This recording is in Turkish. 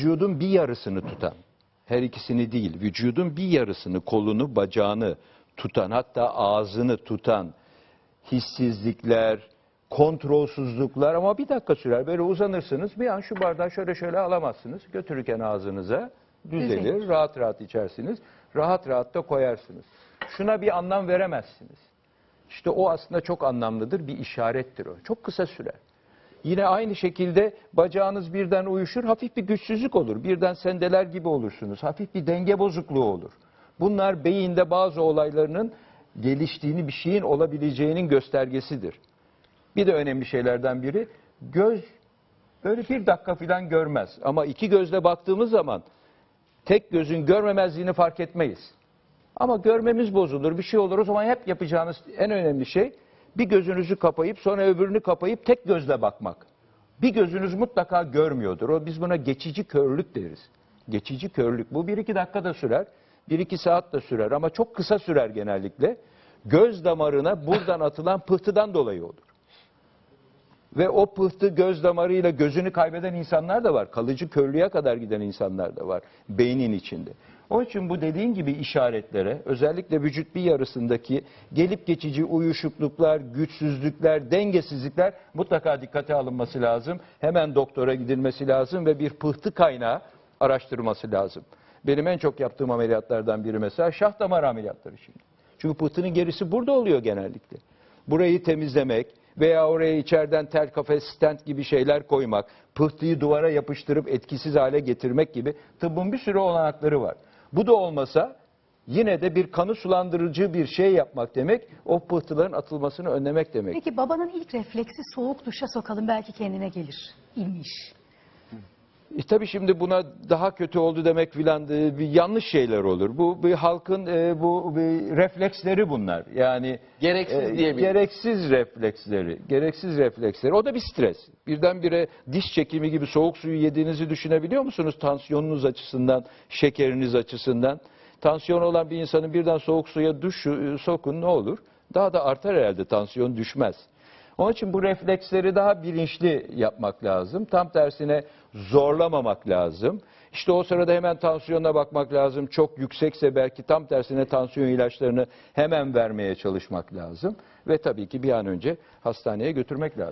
vücudun bir yarısını tutan, her ikisini değil, vücudun bir yarısını, kolunu, bacağını tutan, hatta ağzını tutan hissizlikler, kontrolsüzlükler ama bir dakika sürer. Böyle uzanırsınız, bir an şu bardağı şöyle şöyle alamazsınız. Götürürken ağzınıza düzelir, Düzelir. rahat rahat içersiniz, rahat rahat da koyarsınız. Şuna bir anlam veremezsiniz. İşte o aslında çok anlamlıdır, bir işarettir o. Çok kısa sürer. Yine aynı şekilde bacağınız birden uyuşur, hafif bir güçsüzlük olur. Birden sendeler gibi olursunuz. Hafif bir denge bozukluğu olur. Bunlar beyinde bazı olaylarının geliştiğini, bir şeyin olabileceğinin göstergesidir. Bir de önemli şeylerden biri göz böyle bir dakika falan görmez. Ama iki gözle baktığımız zaman tek gözün görmemezliğini fark etmeyiz. Ama görmemiz bozulur, bir şey olur. O zaman hep yapacağınız en önemli şey bir gözünüzü kapayıp sonra öbürünü kapayıp tek gözle bakmak. Bir gözünüz mutlaka görmüyordur. O biz buna geçici körlük deriz. Geçici körlük. Bu bir iki dakika da sürer. Bir iki saat de sürer ama çok kısa sürer genellikle. Göz damarına buradan atılan pıhtıdan dolayı olur. Ve o pıhtı göz damarıyla gözünü kaybeden insanlar da var. Kalıcı körlüğe kadar giden insanlar da var beynin içinde. Onun için bu dediğin gibi işaretlere özellikle vücut bir yarısındaki gelip geçici uyuşukluklar, güçsüzlükler, dengesizlikler mutlaka dikkate alınması lazım. Hemen doktora gidilmesi lazım ve bir pıhtı kaynağı araştırılması lazım. Benim en çok yaptığım ameliyatlardan biri mesela şah damar ameliyatları şimdi. Çünkü pıhtının gerisi burada oluyor genellikle. Burayı temizlemek veya oraya içeriden tel kafes, stent gibi şeyler koymak, pıhtıyı duvara yapıştırıp etkisiz hale getirmek gibi tıbbın bir sürü olanakları var. Bu da olmasa yine de bir kanı sulandırıcı bir şey yapmak demek, o pıhtıların atılmasını önlemek demek. Peki babanın ilk refleksi soğuk duşa sokalım belki kendine gelir. İlmiş. E tabii şimdi buna daha kötü oldu demek filan e, bir yanlış şeyler olur. Bu bir halkın e, bu bir refleksleri bunlar. Yani Gereksiz diyebiliriz. Gereksiz refleksleri, gereksiz refleksleri. O da bir stres. Birdenbire diş çekimi gibi soğuk suyu yediğinizi düşünebiliyor musunuz tansiyonunuz açısından, şekeriniz açısından? Tansiyon olan bir insanın birden soğuk suya duş e, sokun ne olur? Daha da artar herhalde tansiyon düşmez. Onun için bu refleksleri daha bilinçli yapmak lazım. Tam tersine zorlamamak lazım. İşte o sırada hemen tansiyona bakmak lazım. Çok yüksekse belki tam tersine tansiyon ilaçlarını hemen vermeye çalışmak lazım. Ve tabii ki bir an önce hastaneye götürmek lazım.